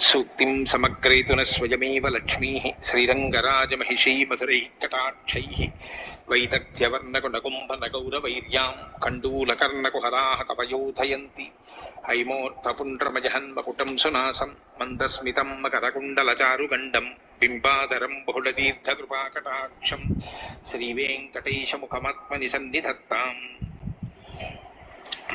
సూక్తిం సమగ్రయతున స్వయమేవ లక్ష్మీ శ్రీరంగరాజమహిషీ మధురైः కటాక్షైः వైదగ్ధ్యవర్ణకునకుంభనగౌరవైర్యాం కండూలకర్ణకుహరాः కవయోధయంతి హైమోర్ధపుండ్రమజహన్మకుటం సునాసం మందస్మితం మకరకుండలచారుగండం బింబాధరం బహుళదీర్ఘకృపాకటాక్షం శ్రీవేంకటేశముఖమాత్మని సన్నిధత్తాం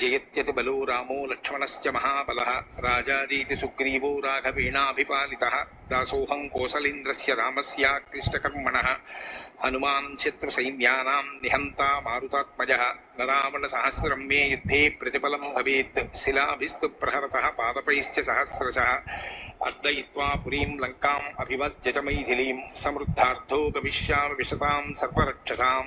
జయత్యతి బలో రామో లక్ష్మణశ్చ మహాబలః రాజారీతి సుగ్రీవో రాఘవేణాభిపాలితः దాసోహం కోసలేంద్రస్య రామస్యాక్లిష్టకర్మణः హనుమాన్ శత్రుసైన్యానాం నిహంతా మారుతాత్మజः నరావణసహస్రం మే యుద్ధే ప్రతిఫలం భవేత్ శిలాభిస్తు ప్రహరతः పాదపైశ్చ సహస్రశः అర్దయిత్వా పురీం లంకాం అభివజ్జట మైథిలీం సమృద్ధార్థో గమిష్యామి విశతాం సర్వరక్షసాం.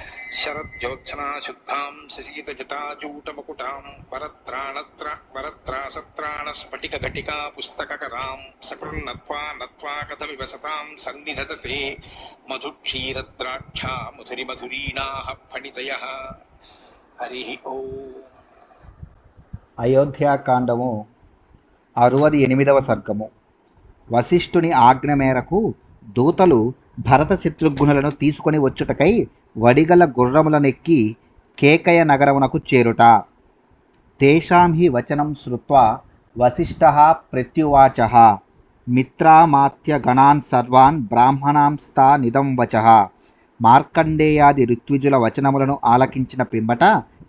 శరజ్యోత్సనా శుద్ధాం శశీతజటాజూటమకుటాం వరత్రాణత్ర వరత్రాసత్రాణ స్ఫటిక ఘటికా పుస్తకకరాం సకృన్నత్వా నత్వా కథమివ సతాం సన్నిధతతే మధుక్షీరద్రాక్షా మధురి మధురీణాః ఫణితయ హరి ఓ అయోధ్యాకాండము అరవది ఎనిమిదవ సర్గము. వశిష్ఠుని ఆజ్ఞ మేరకు దూతలు భరత శత్రుఘ్నులను తీసుకొని వచ్చుటకై వడిగల గుర్రములనెక్కి కేకయ నగరమునకు చేరుట. తేషాం హి వచనం శ్రుత్వా వశిష్ఠ ప్రత్యువాచ. మిత్రామాత్య గణాన్ సర్వాన్ బ్రాహ్మణాంస్తా నిదం వచ. మార్కండేయాది ఋత్విజుల వచనములను ఆలకించిన పిమ్మట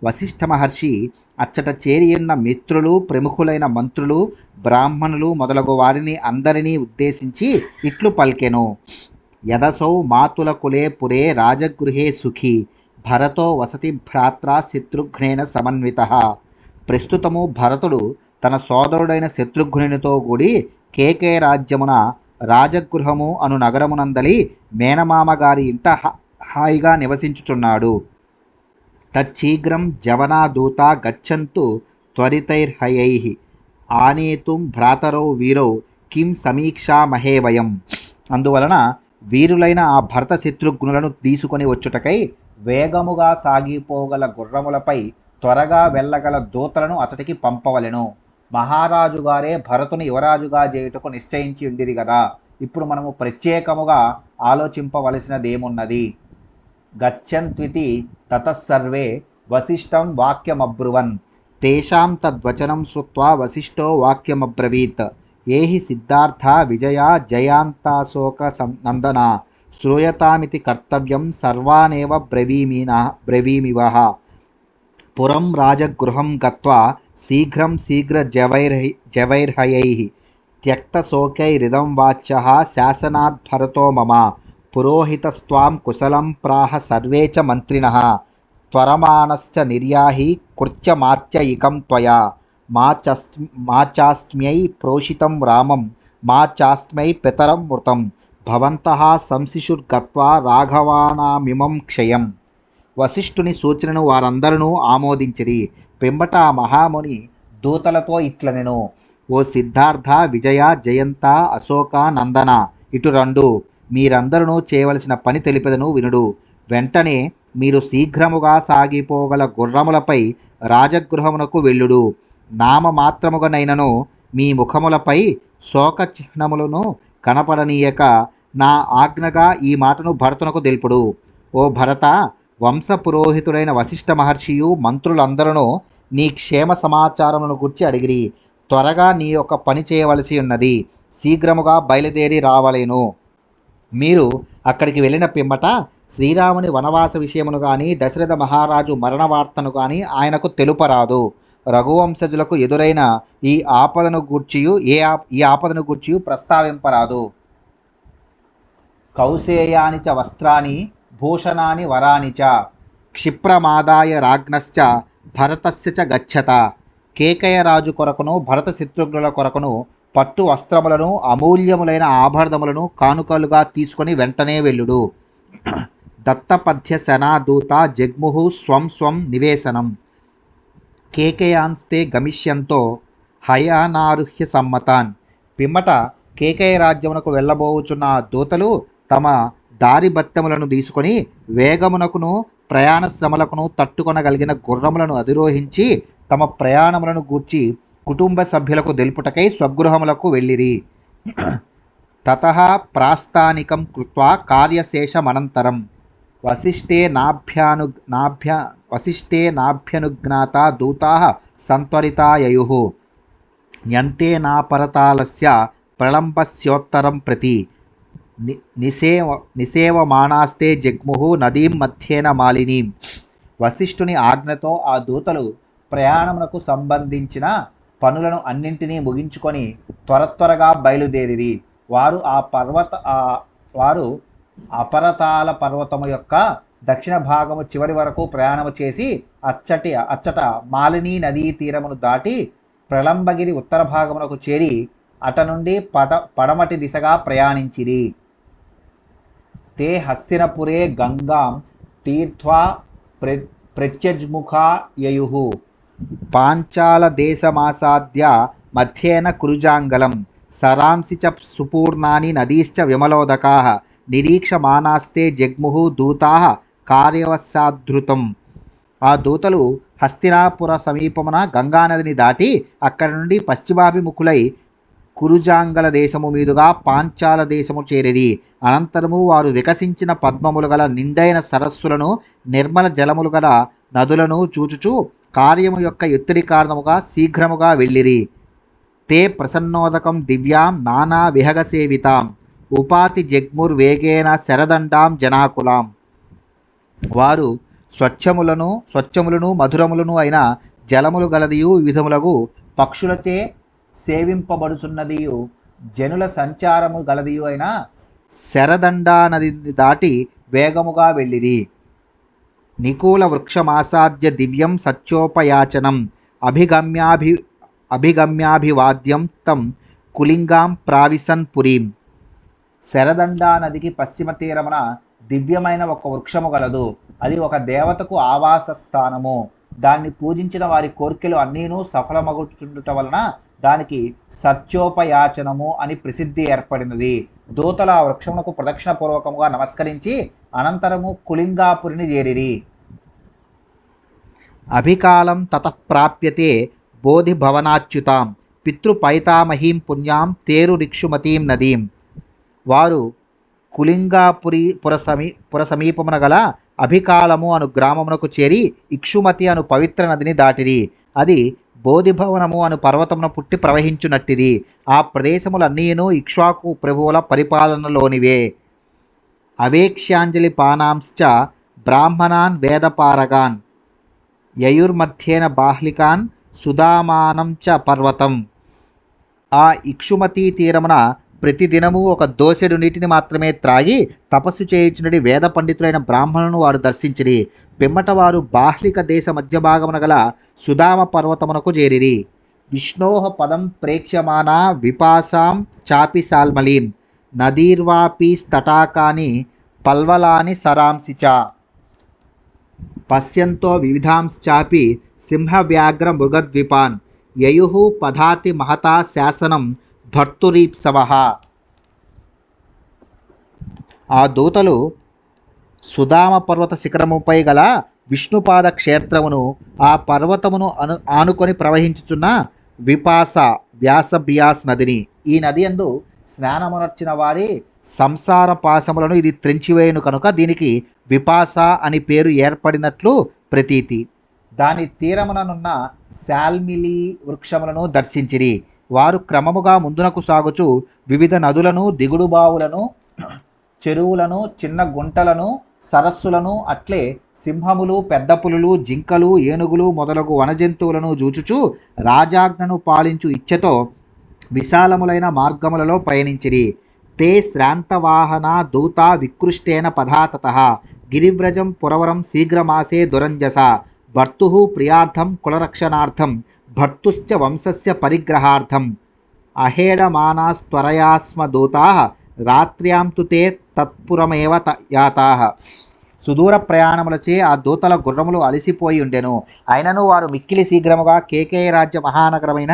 వశిష్ఠ మహర్షి అచ్చట చేరియున్న మిత్రులు ప్రముఖులైన మంత్రులు బ్రాహ్మణులు మొదలగు వారిని అందరినీ ఉద్దేశించి ఇట్లు పల్కెను. యదసౌ మాతుల కులే పురే రాజగృహే సుఖీ భరతో వసతి భ్రాత్ర శత్రుఘ్నేన సమన్విత. ప్రస్తుతము భరతుడు తన సోదరుడైన శత్రుఘ్నునితో కూడి కేకే రాజ్యమున రాజగృహము అను నగరమునందలి మేనమామ గారి ఇంట హాయిగా నివసించుచున్నాడు. తచ్చీఘ్రం జవనాదూత గచ్చంతు త్వరితైర్హయై. ఆనేతుం భ్రాతరౌ వీరౌ కిం సమీక్షామహే వయం. అందువలన వీరులైన ఆ భరత శత్రుఘ్నులను తీసుకొని వచ్చుటకై వేగముగా సాగిపోగల గుర్రములపై త్వరగా వెళ్ళగల దూతలను అతడికి పంపవలెను. మహారాజు గారే భరతుని యువరాజుగా చేయుటకు నిశ్చయించి ఉండిది కదా ఇప్పుడు మనము ప్రత్యేకముగా ఆలోచింపవలసినదేమున్నది? గచ్చన్త్వితి తతస్సర్వే వశిష్టం వాక్యమబ్రువన్. తేషాం తద్వచనం శ్రుత్వా వశిష్టో వాక్యమబ్రవీత్. ఏహి సిద్ధార్థ విజయ జయాంతాశోక నందన శ్రూయతామితి కర్తవ్యం సర్వానేవ బ్రవీమిన బ్రవీమివ. పురం రాజగృహం గత్వా శీఘ్రం శీఘ్ర జవైర్హై జవైర్హయైః. త్యక్తశోకైరిదం వాచ్య శాసనాత్ భరతో మమ. పురోహితస్వాం కుశలం ప్రాహ సర్వే చ మంత్రిణ త్వరమాణశ్చ నిర్యాహి కృత్యమాత్యయికం త్వయా. మా చస్మి మా చాస్మ్యై ప్రోషితం రామం మా చాస్మై పితరం మృతం. భవంతః సంశిషుర్గత్వా రాఘవానామిమం క్షయం. వశిష్ఠుని సూచనను వారందరూ ఆమోదించిరి. పిమ్మట ఆ మహాముని దూతలతో ఇట్లనెను. ఓ సిద్ధార్థ విజయ జయంత అశోక నందన ఇటు రండు. మీరందరూ చేయవలసిన పని తెలిపెదను వినుడు. వెంటనే మీరు శీఘ్రముగా సాగిపోగల గుర్రములపై రాజగృహమునకు వెళ్ళుడు. నామమాత్రముగనైనను మీ ముఖములపై శోక చిహ్నములను కనపడనీయక నా ఆజ్ఞగా ఈ మాటను భరతునకు తెలుపుడు. ఓ భరత వంశ పురోహితుడైన వశిష్ఠ మహర్షియు మంత్రులందరూ నీ క్షేమ సమాచారములను గురించి అడిగిరి. త్వరగా నీ యొక్క పని చేయవలసి ఉన్నది. శీఘ్రముగా బయలుదేరి రావలేను. మీరు అక్కడికి వెళ్ళిన పిమ్మట శ్రీరాముని వనవాస విషయమును కానీ దశరథ మహారాజు మరణ వార్తను కానీ ఆయనకు తెలుపరాదు. రఘువంశజులకు ఎదురైన ఈ ఆపదను గూర్చియు ఏ ఆప్- ఈ ఆపదను గూర్చియు ప్రస్తావింపరాదు. కౌశేయాని చ వస్త్రాని భూషణాని వరాని చ క్షిప్రమాదాయ రాజ్ఞశ్చ భరతస్య చ గచ్చత. కేకయ రాజు కొరకును భరత శత్రుఘ్నుల కొరకును పట్టు వస్త్రములను అమూల్యములైన ఆభరణములను కానుకలుగా తీసుకొని వెంటనే వెళ్ళుడు. దత్తపథ్య శనాదూత జగ్ముహు స్వం స్వం నివేశనం. కేకయాంస్తే గమిష్యంతో హయానారుహ్య సమ్మతాన్. పిమ్మట కేకయ రాజ్యమునకు వెళ్ళబోచున్న దూతలు తమ దారి బత్తెములను తీసుకొని వేగమునకును ప్రయాణ శ్రమలకును తట్టుకొనగలిగిన గుర్రములను అధిరోహించి తమ ప్రయాణములను గూర్చి కుటుంబ సభ్యులకు తెలుపుటకై స్వగృహములకు వెళ్ళిరి. తత ప్రాస్థానికం కృత్వా కార్యశేషమనంతరం. వశిష్ఠే నాభ్యాను నాభ్య వశిష్ఠే నాభ్యనుజ్ఞాత దూతా సంత్వరితాయయు యంతే నాపరతాలస్య ప్రళంబస్యోత్తరం ప్రతి. ని నిసేవ నిసేవమానాస్తే జగ్ముహు నదీం మధ్యేన మాలినీం. వశిష్ఠుని ఆజ్ఞతో ఆ దూతలు ప్రయాణమునకు సంబంధించిన పనులను అన్నింటినీ ముగించుకొని త్వర త్వరగా బయలుదేరిది వారు ఆ పర్వత వారు అపరతాల పర్వతము యొక్క దక్షిణ భాగము చివరి వరకు ప్రయాణము చేసి అచ్చటి అచ్చట మాలిని నదీ తీరమును దాటి ప్రళంబగిరి ఉత్తర భాగమునకు చేరి అట నుండి పట పడమటి దిశగా ప్రయాణించిరి. తే హస్తినపురే గంగాం తీర్థ్వా ప్ర ప్రత్యజ్ముఖా యయు. పాంచాల దేశమాసాద్య మధ్యేన కురుజాంగలం సరాంసి చ సుపూర్ణాని నదీశ్చ విమలోదకా. నిరీక్షమానాస్తే జగ్ముహు దూతా కార్యవశాధృతం ఆ దూతలు హస్తినాపుర సమీపమున గంగానదిని దాటి అక్కడి నుండి పశ్చిమాభిముఖులై కురుజాంగల దేశము మీదుగా పాంచాల దేశము చేరిరి. అనంతరము వారు వికసించిన పద్మములు గల నిండైన సరస్సులను నిర్మల జలములు గల నదులను చూచుచు కార్యము యొక్క ఎత్తుడి కారణముగా శీఘ్రముగా వెళ్ళిరి. తే ప్రసన్నోదకం దివ్యాం నానా విహగసేవితాం. ఉపాతి జగ్ముర్ వేగేన శరదండాం జనాకులాం. వారు స్వచ్ఛములను స్వచ్ఛములను మధురములను అయిన జలములు గలదియు విధములకు పక్షులచే సేవింపబడుచున్నదియు జనుల సంచారము గలదియు అయిన శరదండా నదిని దాటి వేగముగా వెళ్ళిరి. నికూల వృక్షమాసాద్య దివ్యం సత్యోపయాచనం. అభిగమ్యాభి అభిగమ్యాభివాద్యం తం కులింగాం ప్రావిసన్ పురీం. శరదండా నదికి పశ్చిమ తీరమున దివ్యమైన ఒక వృక్షము గలదు. అది ఒక దేవతకు ఆవాస స్థానము. దాన్ని పూజించిన వారి కోర్కెలు అన్నీను సఫలమగుచుండుట వలన దానికి సత్యోపయాచనము అని ప్రసిద్ధి ఏర్పడినది. దూతల ఆ వృక్షమునకు ప్రదక్షిణ పూర్వకముగా నమస్కరించి అనంతరము కులింగాపురిని చేరిరి. అభికాలం తతః ప్రాప్యతే బోధిభవనాచ్యుతాం. పితృపైతామహీం పుణ్యాం తేరు రిక్షుమతీం నదీం. వారు కులింగాపురి పుర సమీ పుర సమీపమున గల అభికాలము అను గ్రామమునకు చేరి ఇక్షుమతి అను పవిత్ర నదిని దాటిరి. అది బోధిభవనము అను పర్వతమున పుట్టి ప్రవహించునట్టిది. ఆ ప్రదేశములన్నీను ఇక్ష్వాకు ప్రభువుల పరిపాలనలోనివే. అవేక్ష్యాంజలి పానాంశ్చ బ్రాహ్మణాన్ వేదపారగాన్. యయుర్మధ్యేన బాహ్లికాన్ సుధామానం చ పర్వతం. ఆ ఇక్షుమతీ తీరమున ప్రతిదినము ఒక దోసెడు నీటిని మాత్రమే త్రాగి తపస్సు చేయుచున్నది వేద పండితులైన బ్రాహ్మణులను వారు దర్శించిరి. పిమ్మట వారు బాహ్లిక దేశ మధ్య భాగమున గల సుధామ పర్వతమునకు చేరిరి. విష్ణోహ పదం ప్రేక్ష్యమానా విపాసాం చాపి సాల్మలీం. నదీర్వాపి స్తటాకాని పల్వలాని సరాంసిచ పశ్యంతో వివిధాంశ్చాపి సింహవ్యాఘ్ర మృగద్విపాన్. యయు పధాతి మహతా శాసనం భర్తురీప్సవ. ఆ దూతలు సుధామ పర్వత శిఖరముపై గల విష్ణుపాద క్షేత్రమును ఆ పర్వతమును అను ఆనుకొని ప్రవహించుచున్న విపాస వ్యాస బియాస్ నదిని ఈ నది అందు స్నానమునర్చిన వారి సంసార పాశములను ఇది త్రెంచివేయును కనుక దీనికి విపాస అని పేరు ఏర్పడినట్లు ప్రతీతి. దాని తీరముననున్న శాల్మిలి వృక్షములను దర్శించిరి. వారు క్రమముగా ముందునకు సాగుచు వివిధ నదులను దిగుడు బావులను చెరువులను చిన్న గుంటలను సరస్సులను అట్లే సింహములు పెద్ద పులులు జింకలు ఏనుగులు మొదలగు వనజంతువులను జూచుచు రాజాజ్ఞను పాలించు ఇచ్ఛతో విశాలములైన మార్గములలో పయనించిరి తే శ్రాంతవాహన దూత వికృష్టేన పదాతత. గిరివ్రజం పురవరం శీఘ్రమాసే దురంజస. భర్తు ప్రియార్థం కులరక్షణార్థం. భర్తుశ్చ వంశస్య పరిగ్రహార్థం. అహేడమానాస్త్వరయాస్మ దూతా రాత్ర్యాం తు తే తత్పురమేవ త- సుదూర ప్రయాణములచే ఆ దూతల గుర్రములు అలసిపోయి ఉండెను. అయినను వారు మిక్కిలి శీఘ్రముగా కేకేయ రాజ్య మహానగరమైన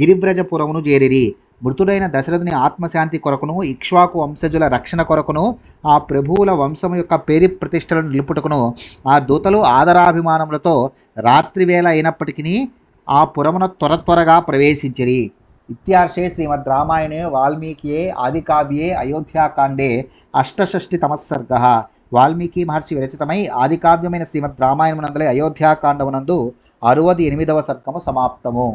గిరివ్రజపురమును చేరిరి. మృతుడైన దశరథుని ఆత్మశాంతి కొరకును ఇక్ష్వాకు వంశజుల రక్షణ కొరకును ఆ ప్రభువుల వంశము యొక్క పేరి ప్రతిష్టలను నిలుపుటకును ఆ దూతలు ఆదరాభిమానములతో రాత్రివేళ అయినప్పటికీ ఆ పురమున త్వర త్వరగా ప్రవేశించిరి. ఇత్యార్షే శ్రీమద్ రామాయణే వాల్మీకియే ఆదికావ్యే అయోధ్యాకాండే అష్టషష్టితమస్సర్గ వాల్మీకి మహర్షి విరచితమై ఆదికావ్యమైన శ్రీమద్ రామాయణమునందలే అయోధ్యాకాండమునందు అరవది ఎనిమిదవ సర్గము సమాప్తము.